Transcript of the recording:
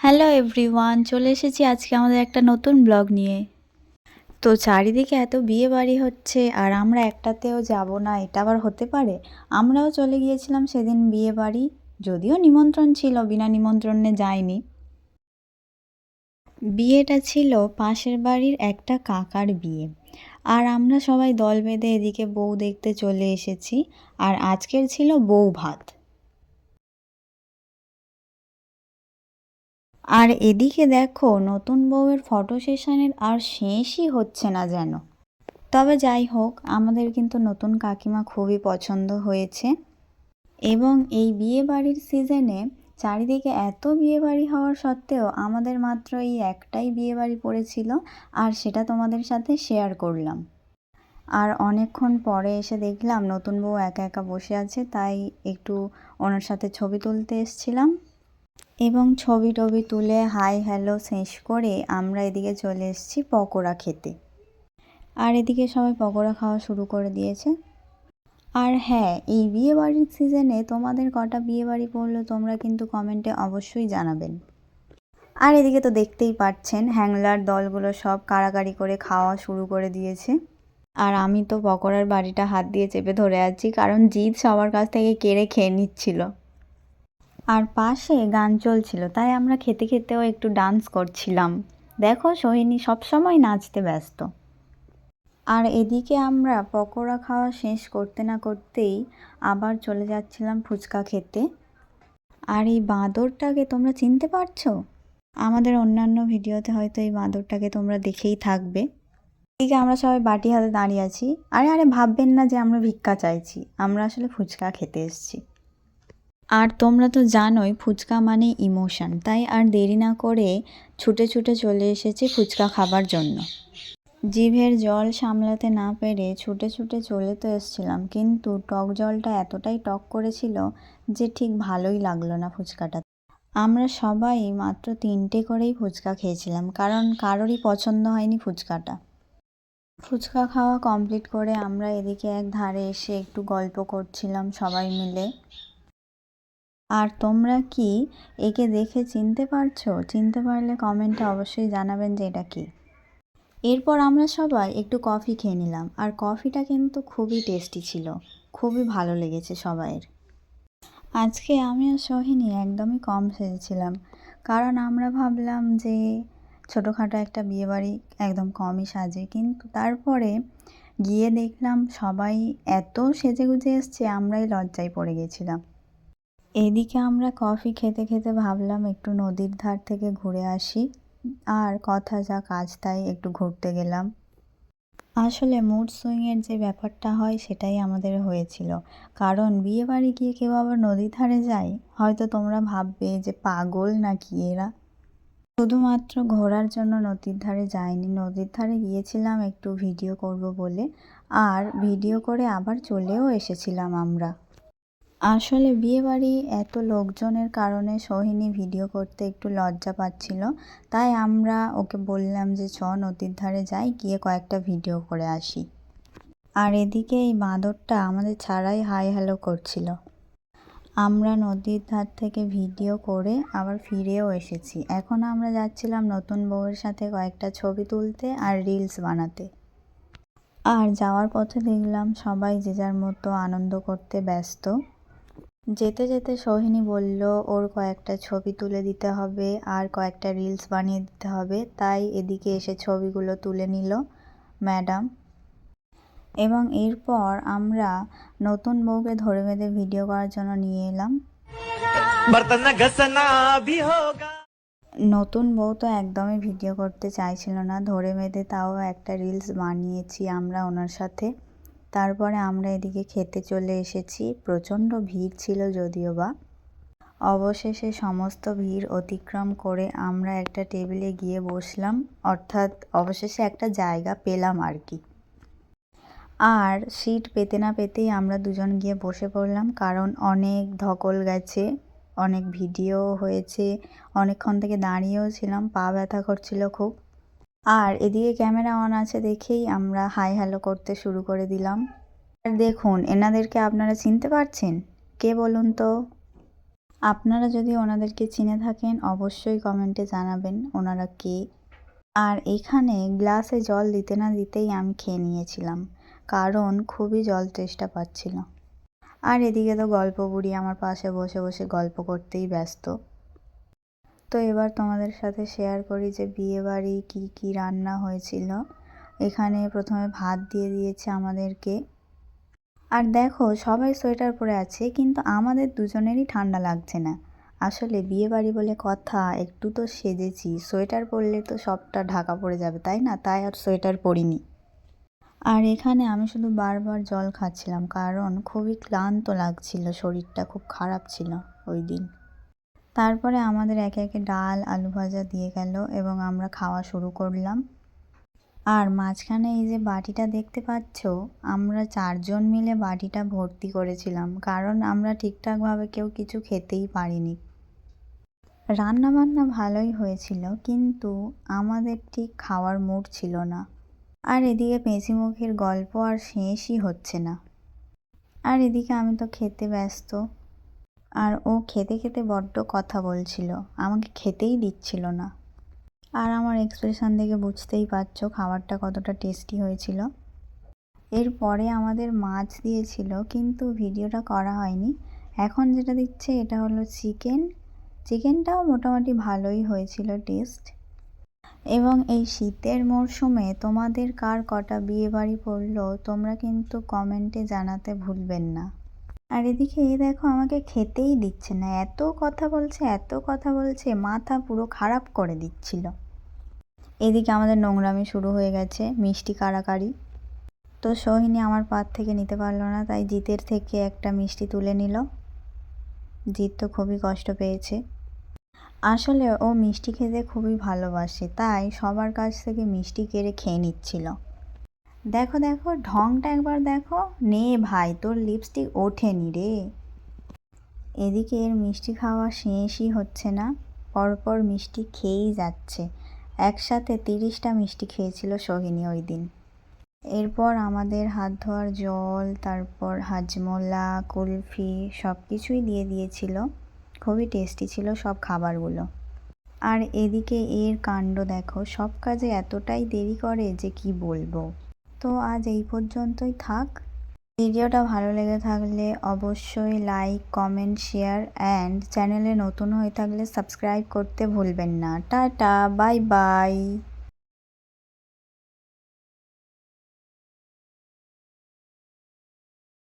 Hello everyone চলে এসেছি আজকে আমাদের একটা নতুন ব্লগ নিয়ে। তো চারিদিকে এত বিয়ে বাড়ি হচ্ছে আর আমরা একটাতেও যাব না, এটা আবার হতে পারে? আমরাও চলে গিয়েছিলাম সেদিন বিয়ে বাড়ি, যদিও নিমন্ত্রণ ছিল, বিনা নিমন্ত্রণে যায়নি বিয়েটা ছিল পাশের বাড়ির একটা কাকার বিয়ে। আর আমরা সবাই দল বেঁধে এদিকে বউ দেখতে চলে এসেছি, আর আজকের ছিল বউ ভাত। আর এদিকে দেখো, নতুন বউয়ের ফটো সেশনের আর শেষই হচ্ছে না যেন। তবে যাই হোক, আমাদের কিন্তু নতুন কাকিমা খুবই পছন্দ হয়েছে। এবং এই বিয়ে বাড়ির সিজনে চারিদিকে এত বিয়ে বাড়ি হওয়ার সত্ত্বেও আমাদের মাত্র এই একটাই বিয়ে বাড়ি পড়েছিল আর সেটা তোমাদের সাথে শেয়ার করলাম। আর অনেকক্ষণ পরে এসে দেখলাম নতুন বউ একা একা বসে আছে, তাই একটু ওনার সাথে ছবি তুলতে এসছিলাম। এবং ছবি টবি তুলে হাই হ্যালো শেষ করে আমরা এদিকে চলে এসেছি পকোড়া খেতে। আর এদিকে সবাই পকোড়া খাওয়া শুরু করে দিয়েছে। আর হ্যাঁ এই বিয়ে বাড়ির সিজনে তোমাদের কটা বিয়ে বাড়ি পড়ল তোমরা কিন্তু কমেন্টে অবশ্যই জানাবেন। আর এদিকে তো দেখতেই পাচ্ছেন, হ্যাংলার দলগুলো সব কাড়াকাড়ি করে খাওয়া শুরু করে দিয়েছে। আর আমি তো পকোড়ার বাড়িটা হাত দিয়ে চেপে ধরে আছি, কারণ জিৎ সবার কাছ থেকে কেড়ে খেয়ে নিচ্ছিল। আর পাশে গান চলছিল, তাই আমরা খেতে খেতেও একটু ডান্স করছিলাম। দেখো সোহিনী সবসময় নাচতে ব্যস্ত। আর এদিকে আমরা পকোড়া খাওয়া শেষ করতে না করতেই আবার চলে যাচ্ছিলাম ফুচকা খেতে। আর এই বাঁদরটাকে তোমরা চিনতে পারছ? আমাদের অন্যান্য ভিডিওতে হয়তো এই বাঁদরটাকে তোমরা দেখেই থাকবে। এদিকে আমরা সবাই বাটি হাতে দাঁড়িয়ে আছি। আরে আরে, ভাববেন না যে আমরা ভিক্ষা চাইছি। আমরা আসলে ফুচকা খেতে এসেছি। আর তোমরা তো জানোই ফুচকা মানে ইমোশন, তাই আর দেরি না করে ছুটে ছুটে চলে এসেছি ফুচকা খাবার জন্য। জিভের জল সামলাতে না পেরে ছুটে ছুটে চলে তো এসছিলাম, কিন্তু টক জলটা এতটাই টক করেছিল যে ঠিক ভালোই লাগল না ফুচকাটা। আমরা সবাই মাত্র তিনটে করেই ফুচকা খেয়েছিলাম, কারণ কারোরই পছন্দ হয়নি ফুচকাটা। ফুচকা খাওয়া কমপ্লিট করে আমরা এদিকে এক ধারে এসে একটু গল্প করছিলাম সবাই মিলে। আর তোমরা কি একে দেখে চিনতে পারছ? চিনতে পারলে কমেন্টে অবশ্যই জানাবেন যে এটা কি। এরপর আমরা সবাই একটু কফি খেয়ে নিলাম। আর কফিটা কিন্তু খুবই টেস্টি ছিল। খুবই ভালো লেগেছে সবাইয়ের। আজকে আমি আর সোহিনী একদমই কম সেজেছিলাম কারণ আমরা ভাবলাম যে ছোটোখাটো একটা বিয়েবাড়ি একদম কমই সাজে। কিন্তু তারপরে গিয়ে দেখলাম সবাই এত সেজে গুজে এসছে, আমরাই লজ্জায় পড়ে গেছিলাম। এদিকে আমরা কফি খেতে খেতে ভাবলাম একটু নদীর ধার থেকে ঘুরে আসি। আর কথা যা কাজ তাই একটু ঘুরতে গেলাম। আসলে মুড সুইংয়ের যে ব্যাপারটা হয় সেটাই আমাদের হয়েছিল। কারণ বিয়ে বাড়ি গিয়ে কেউ আবার নদীর ধারে যায়? হয়তো তোমরা ভাববে যে পাগল নাকি এরা? শুধুমাত্র ঘোরার জন্য নদীর ধারে যাইনি। নদীর ধারে গিয়েছিলাম একটু ভিডিও করব বলে। আর ভিডিও করে আবার চলেও এসেছিলাম আমরা। আসলে বিয়েবাড়ি এত লোকজনের কারণে সোহিনী ভিডিও করতে একটু লজ্জা পাচ্ছিল। তাই আমরা ওকে বললাম যে, চ, নদীর ধারে যাই, গিয়ে কয়েকটা ভিডিও করে আসি। আর এদিকে এই বাঁদরটা আমাদের ছাড়াই হাই হ্যালো করছিল। আমরা নদীর ধার থেকে ভিডিও করে আবার ফিরেও এসেছি। এখন আমরা যাচ্ছিলাম নতুন বউয়ের সাথে কয়েকটা ছবি তুলতে আর রিলস বানাতে। আর যাওয়ার পথে দেখলাম সবাই যে যার মতো আনন্দ করতে ব্যস্ত। যেতে যেতে সোহিনী বলল ওর কয়েকটা ছবি তুলে দিতে হবে আর কয়েকটা রিলস বানিয়ে দিতে হবে। তাই এদিকে এসে ছবিগুলো তুলে নিল ম্যাডাম। এবং এরপর আমরা নতুন বউকে ধরে বেঁধে ভিডিও করার জন্য নিয়ে এলাম। নতুন বউ তো একদমই ভিডিও করতে চাইছিল না। ধরে বেঁধে তাও একটা রিলস বানিয়েছি আমরা ওনার সাথে। তারপরে আমরা এদিকে খেতে চলে এসেছি। প্রচণ্ড ভিড় ছিল যদিও বা। অবশেষে সমস্ত ভিড় অতিক্রম করে আমরা একটা টেবিলে গিয়ে বসলাম। অর্থাৎ অবশেষে একটা জায়গা পেলাম আর কি। আর সিট পেতে না পেতেই আমরা দুজন গিয়ে বসে পড়লাম। কারণ অনেক ধকল গেছে, অনেক ভিডিও হয়েছে, অনেকক্ষণ থেকে দাঁড়িয়েও ছিলাম, পা ব্যথা করছিল খুব। আর এদিকে ক্যামেরা অন আছে দেখেই আমরা হাই হ্যালো করতে শুরু করে দিলাম। আর দেখুন, এনাদেরকে আপনারা চিনতে পারছেন? কে বলুন তো? আপনারা যদি ওনাদেরকে চিনে থাকেন, অবশ্যই কমেন্টে জানাবেন ওনারা কে। আর এখানে গ্লাসে জল দিতে না দিতেই আমি খেয়ে নিয়েছিলাম, কারণ খুবই জল তেষ্টা পাচ্ছিল। আর এদিকে তো গল্প বুড়ি আমার পাশে বসে বসে গল্প করতেই ব্যস্ত। তো এবার তোমাদের সাথে শেয়ার করি যে বিয়ে বাড়ি কী কী রান্না হয়েছিল। এখানে প্রথমে ভাত দিয়ে দিয়েছে আমাদেরকে। আর দেখো, সবাই সোয়েটার পরে আছে, কিন্তু আমাদের দুজনেরই ঠান্ডা লাগছে না। আসলে বিয়ে বাড়ি বলে কথা, একটু তো সেজেছি। সোয়েটার পরলে তো সবটা ঢাকা পড়ে যাবে, তাই না? তাই আর সোয়েটার পরিনি। আর এখানে আমি শুধু বারবার জল খাচ্ছিলাম, কারণ খুবই ক্লান্ত লাগছিল, শরীরটা খুব খারাপ ছিল ওই দিন। তারপরে আমাদের একে একে ডাল, আলু ভাজা দিয়ে গেল এবং আমরা খাওয়া শুরু করলাম। আর মাঝখানে এই যে বাটিটা দেখতে পাচ্ছ, আমরা চারজন মিলে বাটিটা ভর্তি করেছিলাম, কারণ আমরা ঠিকঠাকভাবে কেউ কিছু খেতেই পারিনি। রান্না বান্না ভালোই হয়েছিল, কিন্তু আমাদের ঠিক খাওয়ার মুড ছিল না। আর এদিকে পেঁচিমুখের গল্প আর শেষই হচ্ছে না। আর এদিকে আমি তো খেতে ব্যস্ত। আর ও খেতে খেতে বড্ড কথা বলছিল। আমাকে খেতেই দিচ্ছিল না। আর আমার এক্সপ্রেশন দেখে বুঝতেই পারছ খাবারটা কতটা টেস্টি হয়েছিল। এরপরে আমাদের মাছ দিয়েছিল, কিন্তু ভিডিওটা করা হয়নি। এখন যেটা দিচ্ছে এটা হলো চিকেন। চিকেনটাও মোটামুটি ভালোই হয়েছিল টেস্ট। এবং এই শীতের মরশুমে তোমাদের কার কটা বিয়ে বাড়ি পড়ল তোমরা কিন্তু কমেন্টে জানাতে ভুলবেন না। আর এদিকে এ দেখো আমাকে খেতেই দিচ্ছে না। এত কথা বলছে, এত কথা বলছে, মাথা পুরো খারাপ করে দিচ্ছিল। এদিকে আমাদের নোংরামি শুরু হয়ে গেছে, মিষ্টি কাড়াকাড়ি তো সোহিনী আমার পাত থেকে নিতে পারল না, তাই জিতের থেকে একটা মিষ্টি তুলে নিল। জিত তো খুবই কষ্ট পেয়েছে। আসলে ও মিষ্টি খেতে খুবই ভালোবাসে, তাই সবার কাছ থেকে মিষ্টি কেড়ে খেয়ে নিচ্ছিল। দেখো দেখো, ঢংটা একবার দেখো। নে ভাই, তোর লিপস্টিক ওঠেনি রে। এদিকে এর মিষ্টি খাওয়া শেষই হচ্ছে না। পরপর মিষ্টি খেয়েই যাচ্ছে। একসাথে তিরিশটা মিষ্টি খেয়েছিল সোহিনী ওই দিন। এরপর আমাদের হাত ধোয়ার জল, তারপর হাজমোলা, কুলফি সব কিছুই দিয়ে দিয়েছিল। খুবই টেস্টি ছিল সব খাবারগুলো। আর এদিকে এর কাণ্ড দেখো, সব কাজে এতটাই দেরি করে যে কি বলব। তো আজ এই পর্যন্তই থাক। ভিডিওটা ভালো লেগে থাকলে অবশ্যই লাইক কমেন্ট শেয়ার অ্যান্ড চ্যানেলে নতুন হয়ে থাকলে সাবস্ক্রাইব করতে ভুলবেন না। Tata bye bye